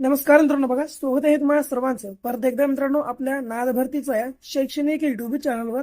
नमस्कार मित्रांनो बघा स्वागत आहे तुम्हाला सर्वांचं. परत एकदा मित्रांनो आपल्या नाद भरतीचा या शैक्षणिक युट्यूब चॅनलवर.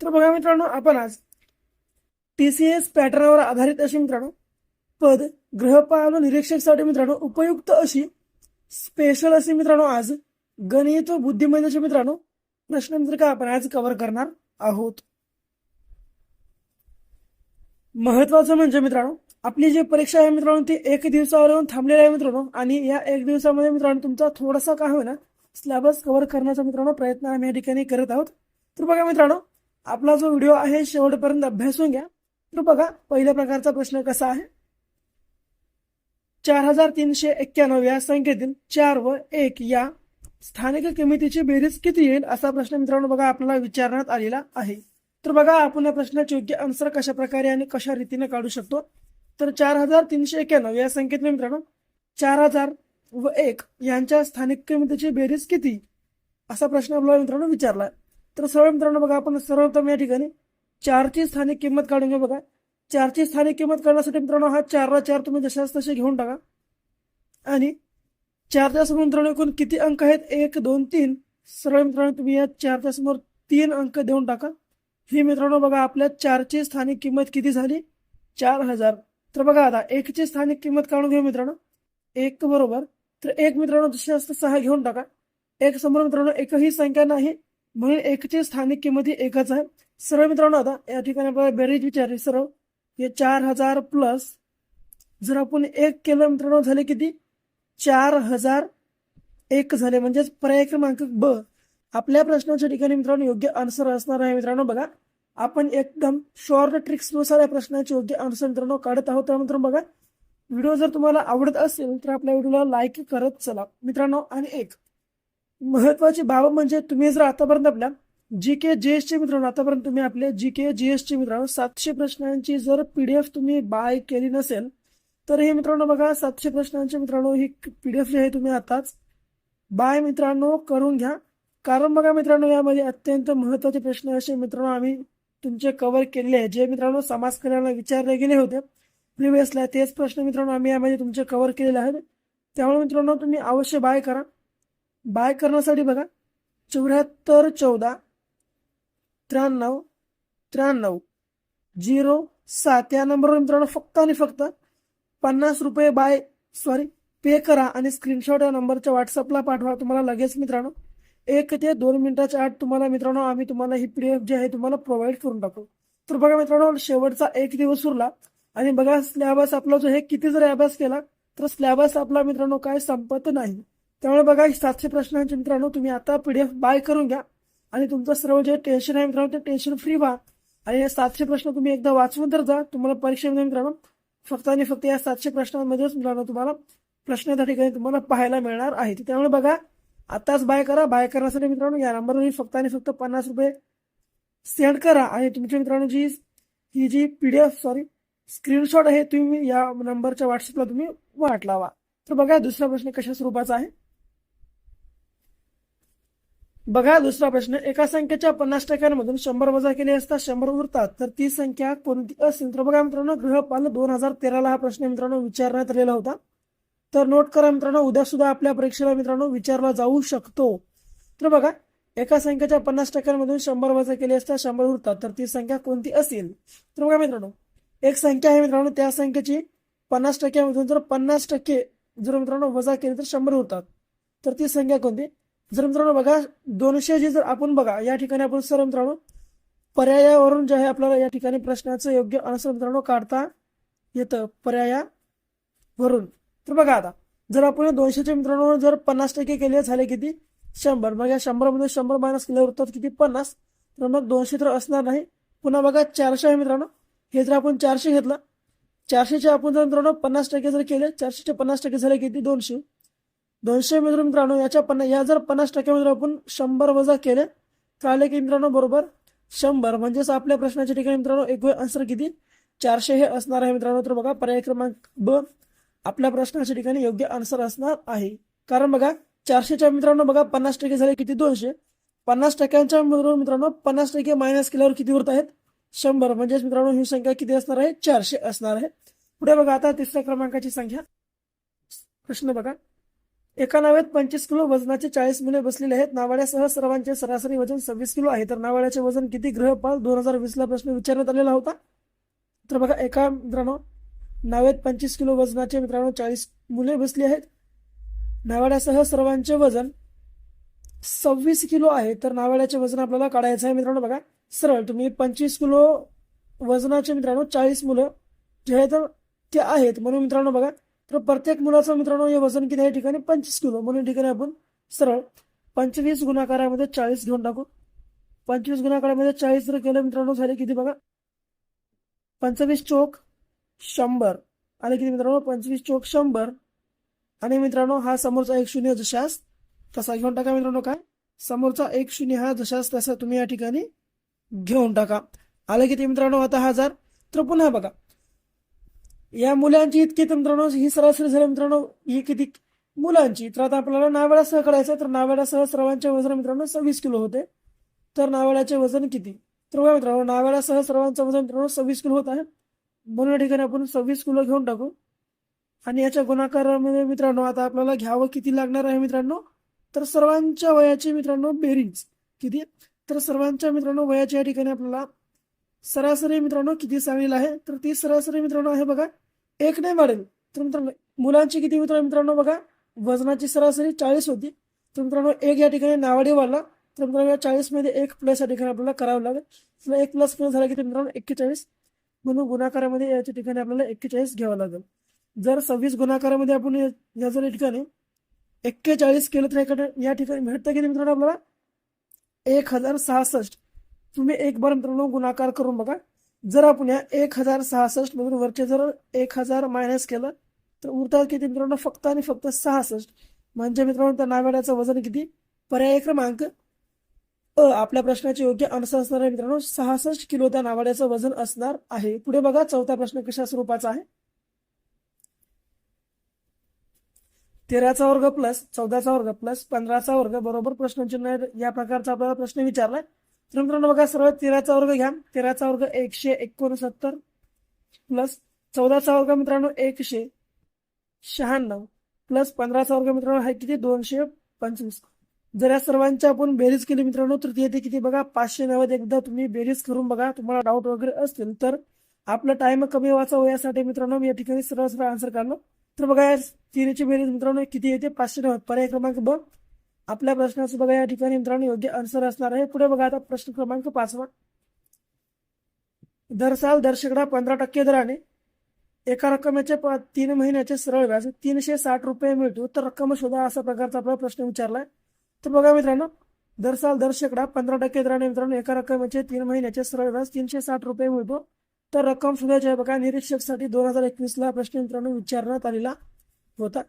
तर बघा मित्रांनो आपण आज टी सी एस पॅटर्नवर आधारित अशी मित्रांनो पद गृहपाल निरीक्षकसाठी मित्रांनो उपयुक्त अशी स्पेशल अशी मित्रांनो आज गणित व बुद्धिमत्तेचे मित्रांनो प्रश्न वितरका आपण आज कव्हर करणार आहोत. महत्वाचं म्हणजे मित्रांनो आपली जी परीक्षा आहे मित्रांनो ती एक दिवसावर येऊन थांबलेली आहे मित्रांनो. आणि या एक दिवसामध्ये मित्रांनो तुमचा थोडासा काय होईना सिलेबस कव्हर करण्याचा मित्रांनो प्रयत्न आम्ही या ठिकाणी करत आहोत. तर बघा मित्रांनो आपला जो व्हिडिओ आहे शेवटपर्यंत अभ्यासून घ्या. तर बघा पहिल्या प्रकारचा प्रश्न कसा आहे? चार हजार तीनशे एक्क्याण्णव या संख्येतील चार व एक या स्थानिक किमतीची बेरीज किती येईल असा प्रश्न मित्रांनो बघा आपल्याला विचारण्यात आलेला आहे. तर बघा आपण या प्रश्नाचे योग्य आन्सर कशा प्रकारे आणि कशा रीतीने काढू शकतो? तर चार हजार तीनशे एक्क्याण्णव या संख्येत मित्रांनो चार हजार व एक यांच्या स्थानिक किमतीची बेरीज किती? असा प्रश्न आपल्याला मित्रांनो विचारला तर सर्व मित्रांनो बघा आपण सर्वप्रथम या ठिकाणी चारची स्थानिक किंमत काढून घेऊ बघा. चारची स्थानिक किंमत काढण्यासाठी मित्रांनो हा चारला चार तुम्ही जशाच तसे घेऊन टाका. आणि चारच्या समोर मित्रांनो एकूण किती अंक आहेत? एक दोन तीन. सरळ मित्रांनो तुम्ही या चारच्या समोर तीन अंक देऊन टाका. ही मित्रांनो बघा आपल्या चारची स्थानिक किंमत किती झाली? चार हजार. तर बघा आता एकची स्थानिक किंमत काढून घेऊ मित्रांनो. एक बरोबर. तर एक मित्रांनो जशी असतं सहा घेऊन टाका. एक समोर मित्रांनो एकही संख्या नाही. म्हणून एकची स्थानिक किंमत ही एकच आहे. सर्व मित्रांनो आता या ठिकाणी आपल्याला बेरीज विचारली सर्व हे चार हजार प्लस जर आपण एक केलं मित्रांनो झाले किती? चार हजार एक झाले. म्हणजेच पर्याय क्रमांक ब. आपल्या प्रश्नाच्या ठिकाणी मित्रांनो योग्य आन्सर असणार आहे मित्रांनो. बघा आपण एकदम शॉर्ट ट्रिक्सनुसार या प्रश्नाचे योग्य आन्सर मित्रांनो काढत आहोत. तर मित्रांनो बघा व्हिडिओ जर तुम्हाला आवडत असेल तर आपल्या व्हिडिओला लाईक करत चला. मित्रांनो आणि एक महत्वाची बाब म्हणजे तुम्ही जर आतापर्यंत आपल्या जी के जी एसचे मित्रांनो आतापर्यंत तुम्ही आपले जी के जी एसचे मित्रांनो सातशे प्रश्नांची जर पी डी एफ तुम्ही बाय केली नसेल तर हे मित्रांनो बघा सातशे प्रश्नांचे मित्रांनो ही पी डी एफ जी आहे तुम्ही आताच बाय मित्रांनो करून घ्या. कारण बघा मित्रांनो यामध्ये अत्यंत महत्त्वाचे प्रश्न असे मित्रांनो आम्ही तुमचे कव्हर केलेले आहे. जे मित्रांनो समाज कल्याणला विचारले गेले होते प्रिव्हियसला तेच प्रश्न मित्रांनो आम्ही यामध्ये तुमचे कव्हर केलेले आहेत. त्यामुळे मित्रांनो तुम्ही अवश्य बाय करा. बाय करण्यासाठी बघा चौऱ्याहत्तर चौदा त्र्याण्णव त्र्याण्णव झिरो सात. या नंबरवर मित्रांनो फक्त आणि फक्त पन्नास रुपये बाय सॉरी पे करा आणि स्क्रीनशॉट या नंबरच्या व्हॉट्सअपला पाठवा. तुम्हाला लगेच मित्रांनो एक ते दोन मिनिटाच्या आत तुम्हाला मित्रांनो आम्ही तुम्हाला ही पी एफ जी आहे तुम्हाला प्रोव्हाइड करून टाकू. तर बघा मित्रांनो शेवटचा एक दिवस उरला. आणि बघा स्लॅबस आपला जो हे किती जरी अभ्यास केला तर स्लॅबस आपला मित्रांनो काय संपत नाही. त्यामुळे बघा सातशे प्रश्नांचे मित्रांनो तुम्ही आता पी डी एफ बाय करून घ्या. आणि तुमचं सर्व जे टेन्शन आहे मित्रांनो ते टेन्शन फ्री व्हा. आणि हे सातशे प्रश्न तुम्ही एकदा वाचून तर जा. तुम्हाला परीक्षेमध्ये मित्रांनो. फक्त आणि फक्त या सातशे प्रश्नांमध्येच मित्रांनो तुम्हाला प्रश्न त्या ठिकाणी तुम्हाला पाहायला मिळणार आहेत. त्यामुळे बघा आताच बाय करा बाय करण्यासाठी मित्रांनो या नंबरवर फक्त आणि फक्त पन्नास रुपये सेंड करा. आणि तुमच्या मित्रांनो जी ही जी P D F sorry screenshot आहे तुम्ही या नंबरच्या व्हॉट्सअपला तुम्ही वाट लावा. तर बघा दुसरा प्रश्न कशा स्वरूपाचा आहे? बघा दुसरा प्रश्न एका संख्येच्या पन्नास टक्क्यांमधून शंभर वजा केले असता शंभर उरतात तर ती संख्या कोणती असेल? तर बघा मित्रांनो गृहपाल दोन हजार तेराला हा प्रश्न मित्रांनो विचारण्यात आलेला होता. तर नोट करा मित्रांनो उद्या सुद्धा आपल्या परीक्षेला मित्रांनो विचारला जाऊ शकतो. तर बघा एका संख्येच्या पन्नास टक्क्यांमधून शंभर वजा केली असता शंभर उरतात तर ती संख्या कोणती असेल? तर बघा मित्रांनो एक संख्या आहे मित्रांनो त्या संख्येची पन्नास टक्क्यामधून जर पन्नास टक्के जर मित्रांनो वजा केली तर शंभर उरतात. तर ती संख्या कोणती? जर मित्रांनो बघा दोनशे जी जर आपण बघा या ठिकाणी आपण सर्व मित्रांनो पर्यायावरून जे आहे आपल्याला या ठिकाणी प्रश्नाचं योग्य आन्सर मित्रांनो काढता येतं पर्यायावरून. तर बघा आता जर आपण दोनशेच्या मित्रांनो जर पन्नास टक्के केले झाले किती? शंभर. मग या शंभरमध्ये शंभर मायनस केल्यावर उरतात किती? पन्नास. तर मग दोनशे तर असणार नाही. पुन्हा बघा चारशे आहे मित्रांनो. हे जर आपण चारशे घेतलं चारशेचे आपण जर मित्रांनो पन्नास टक्के जर केले चारशेचे पन्नास टक्के झाले किती? दोनशे. दोनशे मित्र मित्रांनो याच्या पन्ना या जर पन्नास टक्क्यामध्ये आपण शंभर वजा केले तर आले की मित्रांनो बरोबर? शंभर. म्हणजेच आपल्या प्रश्नाच्या ठिकाणी मित्रांनो एक आन्सर किती? चारशे हे असणार आहे मित्रांनो. तर बघा पर्याय क्रमांक ब. आपल्या प्रश्नाच्या ठिकाणी योग्य आन्सर असणार आहे. कारण बघा चारशेच्या मित्रांनो बघा पन्नास टक्के झाले किती? दोनशे. पन्नास टक्क्यांच्या मित्रांनो पन्नास टक्के मायनस केल्यावर किती उरत आहेत? शंभर. म्हणजेच मित्रांनो ही संख्या किती असणार आहे? चारशे असणार आहे. पुढे बघा आता तिसऱ्या क्रमांकाची संख्या. प्रश्न बघा. एका नावेत पंचवीस किलो वजनाचे चाळीस मुले बसलेले आहेत. नावाड्यासह सर्वांचे सरासरी वजन सव्वीस किलो आहे. तर नावाड्याचे वजन किती? ग्रहपाल दोन हजार वीसला प्रश्न विचारण्यात आलेला होता. तर बघा एका मित्रांनो नावेत पंचवीस किलो वजनाचे मित्रांनो चाळीस मुले बसली आहेत. नावाड्यासह सर्वांचे वजन सव्वीस किलो आहे. तर नावाड्याचे वजन आपल्याला काढायचं आहे मित्रांनो बघा. सरळ तुम्ही पंचवीस किलो वजनाचे मित्रांनो चाळीस मुलं जे आहेत ते आहेत. म्हणून मित्रांनो बघा. तर प्रत्येक मुलाचं मित्रांनो हे वजन किती आहे? या ठिकाणी पंचवीस किलो. म्हणून ठिकाणी आपण सरळ पंचवीस गुणाकारामध्ये चाळीस घेऊन टाकू. पंचवीस गुणाकारामध्ये चाळीस जर केलं मित्रांनो झाले किती बघा? पंचवीस चोक शंभर. आले किती मित्रांनो? पंचवीस चोक शंभर. आणि मित्रांनो हा समोरचा एक शून्य जशास तसा घेऊन टाका मित्रांनो काय? समोरचा एक शून्य हा जशास तसा तुम्ही या ठिकाणी घेऊन टाका. आले किती मित्रांनो? आता हजार. तर पुन्हा बघा. या मुलांची इतकी तर मित्रांनो ही सरासरी झाली मित्रांनो ही किती मुलांची? तर आता आपल्याला नावेडासह काढायचं तर नावेडासह सर्वांचे वजन मित्रांनो सव्वीस किलो होते. तर नावेडाचे वजन किती? तर बघा मित्रांनो नावेडासह सर्वांचं वजन मित्रांनो सव्वीस किलो होत आहे. म्हणून या ठिकाणी आपण सव्वीस किलो घेऊन टाकू. आणि याच्या गुणाकारामध्ये मित्रांनो आता आपल्याला घ्यावं किती लागणार आहे मित्रांनो? तर सर्वांच्या वयाचे मित्रांनो बेरीज किती? तर सर्वांच्या मित्रांनो वयाच्या या ठिकाणी आपल्याला सरासरी मित्रांनो किती सांगितलं आहे? तर ती सरासरी मित्रांनो आहे बघा एक नाही वाढेल. तर मित्रांनो मुलांची किती मित्र मित्रांनो बघा वजनाची सरासरी चाळीस होती. तर मित्रांनो एक या ठिकाणी नावाडी वाढला. तर मित्रांनो या चाळीसमध्ये एक प्लस या ठिकाणी आपल्याला करावं लागेल. एक प्लस केलं झाला की मित्रांनो? एक्केचाळीस. म्हणून गुणाकारामध्ये याच्या ठिकाणी आपल्याला एक्केचाळीस घ्यावं लागेल. जर सव्वीस गुणाकारामध्ये आपण या जर या ठिकाणी एक्केचाळीस केलं तर एका या ठिकाणी भेटतं की नाही मित्रांनो आपल्याला? एक हजार सहासष्ट. तुम्ही एक बार मित्रांनो गुणाकार करून बघा. जर आपण या एक हजार सहासष्ट मधून वरचे जर एक हजार मायनस केलं तर उरतात किती मित्रांनो? फक्त आणि फक्त सहासष्ट. म्हणजे मित्रांनो त्या नाव्याड्याचं वजन किती? पर्याय क्रमांक अ आपल्या प्रश्नाचे योग्य आन्सर असणार आहे मित्रांनो सहासष्ट किलो त्या नावाड्याचं वजन असणार आहे. पुढे बघा चौथा प्रश्न कशा स्वरूपाचा आहे? तेराचा वर्ग प्लस चौदाचा वर्ग प्लस पंधराचा वर्ग बरोबर प्रश्नचिन्ह या प्रकारचा आपल्याला प्रश्न विचारलाय. तर मित्रांनो बघा सरळ तेराचा वर्ग घ्या. तेराचा वर्ग एकशे एकोणसत्तर प्लस चौदाचा वर्ग मित्रांनो एकशे शहाण्णव प्लस पंधराचा वर्ग मित्रांनो आहे किती? दोनशे पंचवीस. जर या सर्वांची आपण बेरीज केली मित्रांनो तर ते किती बघा पाचशे नव्वद एकदा तुम्ही बेरीज करून बघा तुम्हाला डाऊट वगैरे असतील तर आपला टाइम कमी वाचावं यासाठी मित्रांनो मी या ठिकाणी सरळ सरळ आन्सर काढलो. तर बघा या तिन्हीची बेरीज मित्रांनो किती येते? पाचशे नव्वद. पर्याय क्रमांक ब आपल्या प्रश्नाचं बघा या ठिकाणी मित्रांनो योग्य आन्सर असणार आहे. पुढे बघा आता प्रश्न क्रमांक पाचवा. दर साल दर्शकडा पंधरा टक्के दराने एका रकमेचे तीन महिन्याचे सरळ व्याज तीनशे साठ रुपये मिळतो. तर रक्कम शोधा असा प्रकारचा आपला प्रश्न विचारलाय. तर बघा मित्रांनो दर साल दर शेकडा पंधरा टक्के दराने मित्रांनो. एका रकमेचे म्हणजे तीन महिन्याचे सरळ व्याज तीनशे साठ रुपये मिळतो. तर रक्कम सुद्धा आहे बघा निरीक्षकसाठी दोन हजार एकवीसला प्रश्न मित्रांनो विचारण्यात आलेला होता.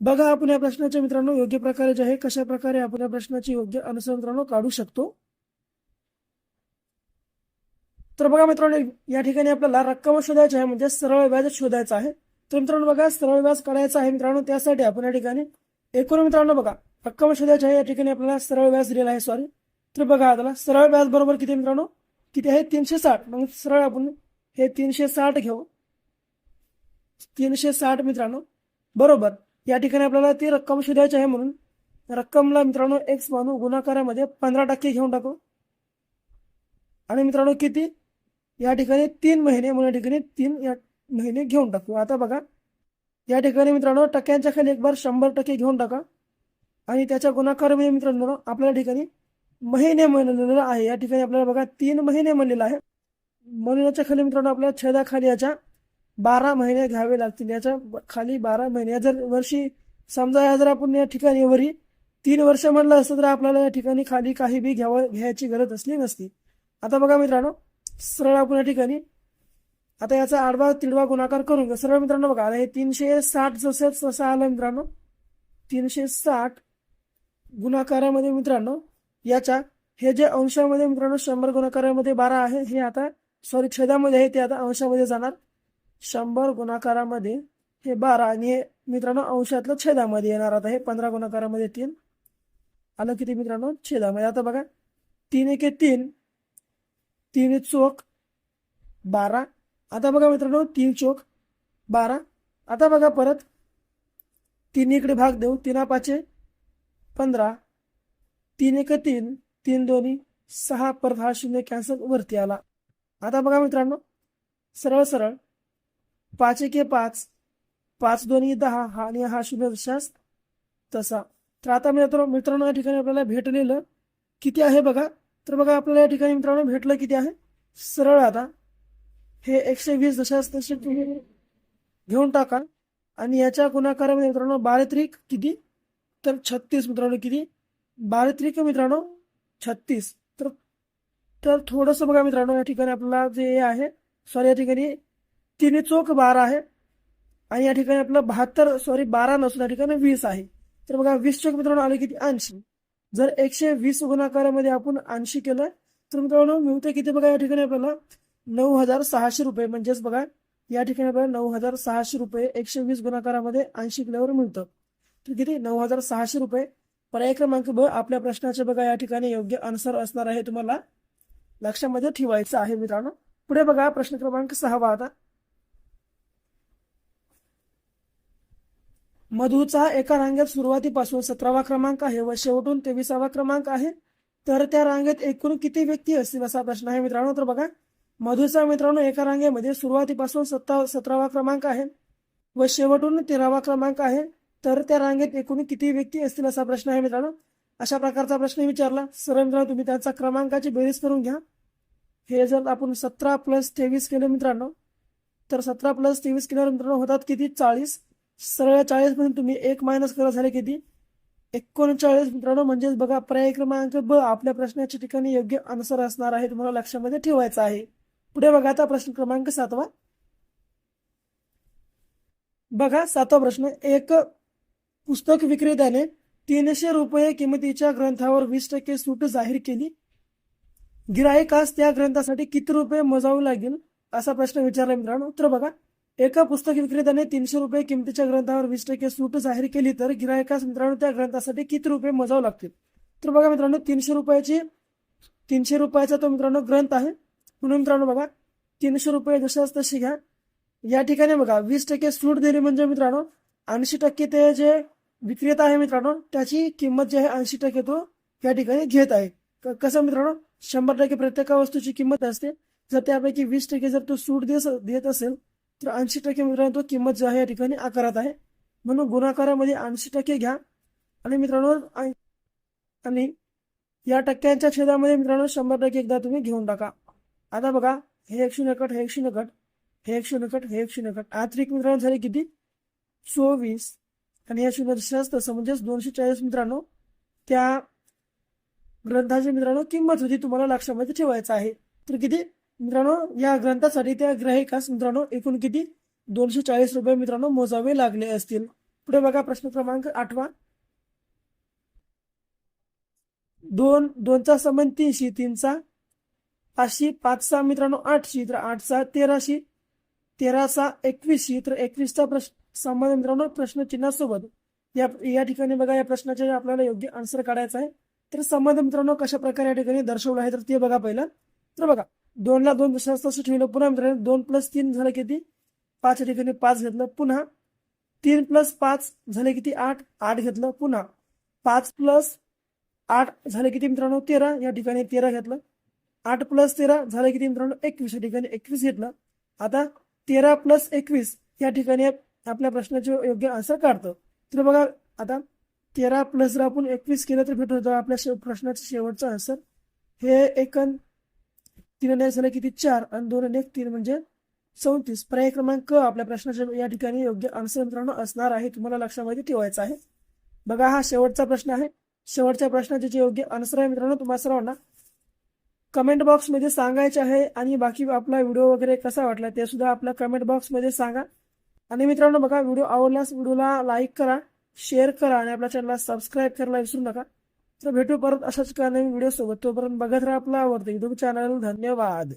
बघा आपण या प्रश्नाचे मित्रांनो योग्य प्रकारे जे आहे कशा प्रकारे आपण या प्रश्नाची योग्य अनुसार मित्रांनो काढू शकतो. तर बघा मित्रांनो या ठिकाणी आपल्याला रक्कम शोधायची आहे म्हणजे सरळ व्याज शोधायचं आहे. तर मित्रांनो बघा सरळ व्याज काढायचा आहे मित्रांनो त्यासाठी आपण या ठिकाणी एकूण मित्रांनो बघा रक्कम शोधायची आहे या ठिकाणी आपल्याला सरळ व्याज दिलेला आहे सॉरी तर बघा आता सरळ व्याज बरोबर किती मित्रांनो? किती आहे? तीनशे साठ. मग सरळ आपण हे तीनशे साठ घेऊ. तीनशे साठ मित्रांनो. बरोबर. या ठिकाणी आपल्याला ती रक्कम शोधायची आहे म्हणून रक्कमला मित्रांनो एक्स मानू गुणाकारामध्ये पंधरा टक्के घेऊन टाकू. आणि मित्रांनो किती? या ठिकाणी तीन महिने म्हणून या ठिकाणी तीन या महिने घेऊन टाकू. आता बघा. या ठिकाणी मित्रांनो टक्क्यांच्या खाली एक बार शंभर टक्के घेऊन टाका. आणि त्याच्या गुणाकार म्हणजे मित्रांनो आपल्या ठिकाणी महिने म्हणलेलं आहे. या ठिकाणी आपल्याला बघा तीन महिने म्हणलेलं आहे. म्हणूनच्या खाली मित्रांनो आपल्याला छेदाखाली याच्या बारा महिने घ्यावे लागतील. याच्या खाली बारा महिने. या जर वर्षी समजा या जर आपण या ठिकाणी वरी तीन वर्ष म्हणलं असतं तर आपल्याला या ठिकाणी खाली काही बी घ्यावं घ्यायची गरज असली नसती. आता बघा मित्रांनो सरळ आपण या ठिकाणी आता याचा आडवा तिडवा गुणाकार करून सरळ मित्रांनो बघा आता हे तीनशे साठ जसं तसं आलं मित्रांनो. तीनशे साठ गुणाकारामध्ये मित्रांनो याच्या हे जे अंशामध्ये मित्रांनो शंभर गुणाकारामध्ये बारा आहे हे आता सॉरी छेदामध्ये आहे ते आता अंशामध्ये जाणार. शंभर गुणाकारामध्ये हे बारा आणि हे मित्रांनो अंशातलं छेदामध्ये येणार आता हे पंधरा गुणाकारामध्ये तीन. आलं किती मित्रांनो? छेदामध्ये. आता बघा तीन एके तीन तीन चोक बारा. आता बघा मित्रांनो तीन चोक बारा. आता बघा परत तीन इकडे भाग देऊ तीना पाचे पंधरा तीन एक तीन तीन दोन्ही सहा परत हा शून्य कॅन्सल वरती आला. आता बघा मित्रांनो सरळ सरळ पाच एके पाच पाच दोन्ही दहा हा आणि हा शून्य दशास तसा. तर आता मित्र मित्रांनो या ठिकाणी आपल्याला भेटलेलं किती आहे बघा? तर बघा आपल्याला या ठिकाणी मित्रांनो भेटलं किती आहे? सरळ आता. हे एकशे वीस दशास तसे तुम्ही घेऊन टाका. आणि याच्या गुणाकारामध्ये मित्रांनो बारा त्रिक किती? तर छत्तीस मित्रांनो किती? बारा त्रिक मित्रांनो. छत्तीस. तर तर थोडंसं बघा मित्रांनो या ठिकाणी आपल्याला जे आहे सॉरी या ठिकाणी तिन्ही चोख बारा आहे. आणि या ठिकाणी आपलं बहात्तर सॉरी बारा नसून या ठिकाणी वीस आहे. तर बघा वीस चोख मित्रांनो आले किती? ऐंशी. जर एकशे वीस गुणाकारामध्ये आपण ऐंशी केलं तर मित्रांनो मिळते किती बघा या ठिकाणी आपल्याला? नऊ हजार सहाशे रुपये. म्हणजेच बघा या ठिकाणी आपल्याला नऊ हजार सहाशे रुपये एकशे वीस गुणाकारामध्ये ऐंशी केल्यावर मिळतं. तर किती? नऊ हजार सहाशे रुपये. पर्याय क्रमांक ब आपल्या प्रश्नाचे बघा या ठिकाणी योग्य आन्सर असणार आहे तुम्हाला. लक्षामध्ये ठेवायचं आहे मित्रांनो. पुढे बघा प्रश्न क्रमांक सहावा आता. मधूचा एका रांगेत सुरुवातीपासून सतरावा क्रमांक आहे व शेवटून तेविसावा क्रमांक आहे. तर त्या रांगेत एकूण किती व्यक्ती असतील असा प्रश्न आहे मित्रांनो. तर बघा मधूचा मित्रांनो एका रांगेमध्ये सुरुवातीपासून सत्ता सतरावा क्रमांक आहे व शेवटून तेरावा क्रमांक आहे. तर त्या रांगेत एकूण किती व्यक्ती असतील असा प्रश्न आहे मित्रांनो. अशा प्रकारचा प्रश्न विचारला. सरळ मित्रांनो तुम्ही त्यांचा क्रमांकाची बेरीज करून घ्या. हे जर आपण सतरा प्लस तेवीस केलं मित्रांनो तर सतरा प्लस तेवीस केल्यावर मित्रांनो होतात किती? चाळीस. सरळ चाळीस म्हणून तुम्ही एक मायनस करा झाले किती? एकोणचाळीस मित्रांनो. म्हणजेच बघा पर्याय क्रमांक ब आपल्या प्रश्नाच्या ठिकाणी योग्य आन्सर असणार आहे तुम्हाला लक्षामध्ये ठेवायचं आहे. पुढे बघा आता प्रश्न क्रमांक सातवा. बघा सातवा प्रश्न. एक पुस्तक विक्रेत्याने तीनशे रुपये किमतीच्या ग्रंथावर वीस टक्के सूट जाहीर केली. गिरायकास त्या ग्रंथासाठी किती रुपये मोजावे लागेल असा प्रश्न विचारला मित्रांनो. तर बघा. एका पुस्तक विक्रेत्याने तीनशे रुपये किमतीच्या ग्रंथावर वीस टक्के सूट जाहीर केली तर गिरायकास मित्रांनो त्या ग्रंथासाठी किती रुपये मोजावे लागतील? तर बघा मित्रांनो तीनशे रुपयाची तीनशे रुपयाचा तो मित्रांनो ग्रंथ आहे. म्हणून मित्रांनो बघा तीनशे रुपये जशाच तशी घ्या. या ठिकाणी बघा वीस टक्के सूट दिली म्हणजे मित्रांनो ऐंशी टक्के ते जे विक्रेता आहे मित्रांनो त्याची किंमत जी आहे ऐंशी टक्के तो या ठिकाणी घेत आहे. क- कसं मित्रांनो शंभर टक्के प्रत्येक वस्तूची किंमत असते. जर त्यापैकी वीस टक्के जर तो सूट देत असेल तर ऐंशी टक्के मित्रांनो तो किंमत जी आहे या ठिकाणी आकारत आहे. म्हणून गुणाकारामध्ये ऐंशी टक्के घ्या. आणि मित्रांनो आणि या टक्क्यांच्या छेदामध्ये मित्रांनो शंभर टक्के एकदा तुम्ही घेऊन टाका. आता बघा हे एक शून्य कट हे एक शून्य कट हे एक शून्य कट हे एक शून्य कट. आत्रिक मित्रांनो झाले किती? चोवीस. आणि या शून्य दशांश तसं म्हणजेच दोनशे चाळीस मित्रांनो त्या ग्रंथाची मित्रांनो किंमत होती तुम्हाला लक्षामध्ये ठेवायचं आहे. तर किती? मित्रांनो या ग्रंथासाठी त्या ग्राहकास मित्रांनो एकूण किती? दोनशे चाळीस रुपये मित्रांनो मोजावे लागले असतील. पुढे बघा प्रश्न क्रमांक आठवा. दोन दोनचा समान तीनशे तीनचा पाचशे पाचचा मित्रांनो आठशे तर आठचा तेराशे तेराचा एकवीसशे तर एकवीसचा प्रश्न संबंध मित्रांनो प्रश्न चिन्हासोबत या या ठिकाणी बघा या प्रश्नाचे आपल्याला योग्य आन्सर काढायचा आहे. तर संबंध मित्रांनो कशा प्रकारे या ठिकाणी दर्शवलं आहे तर ते बघा पहिलं. तर बघा दोनला दोन दुसऱ्या तसं ठेवलं. पुन्हा मित्रांनो दोन प्लस तीन झालं किती? पाच या ठिकाणी पाच घेतलं. पुन्हा तीन प्लस पाच झाले किती? आठ. आठ घेतलं. पुन्हा पाच प्लस आठ झाले किती मित्रांनो? तेरा. या ठिकाणी तेरा घेतलं. आठ प्लस तेरा झालं किती मित्रांनो? एकवीस. या ठिकाणी एकवीस घेतलं. आता तेरा प्लस एकवीस या ठिकाणी आपल्या प्रश्नाचे योग्य आन्सर काढतो. तर बघा आता तेरा प्लस जर आपण एकवीस केलं तर भेटत होतं आपल्या प्रश्नाचं शेवटचं आन्सर हे एक अन तीन आणि झालं किती? चार. आणि दोन आणि एक तीन म्हणजे चौतीस. पर्याय क्रमांक आपल्या प्रश्नाच्या या ठिकाणी योग्य आन्सर मित्रांनो असणार आहे. तुम्हाला लक्षामध्ये ठेवायचं आहे. बघा हा शेवटचा प्रश्न आहे. शेवटच्या प्रश्नाचे जे योग्य आन्सर आहे मित्रांनो तुम्हाला सर्वांना कमेंट बॉक्समध्ये सांगायचे आहे. आणि बाकी आपला व्हिडिओ वगैरे कसा वाटला ते सुद्धा आपल्या कमेंट बॉक्समध्ये सांगा. आणि मित्रांनो बघा व्हिडिओ आवडल्यास व्हिडिओला लाईक करा शेअर करा आणि आपल्या चॅनलला सबस्क्राईब करायला विसरू नका. तर भेटू परत अशाच का नवीन व्हिडिओ सोबत. तोपर्यंत बघत राहा आपला आवडतं युट्यूब चॅनल धन्यवाद.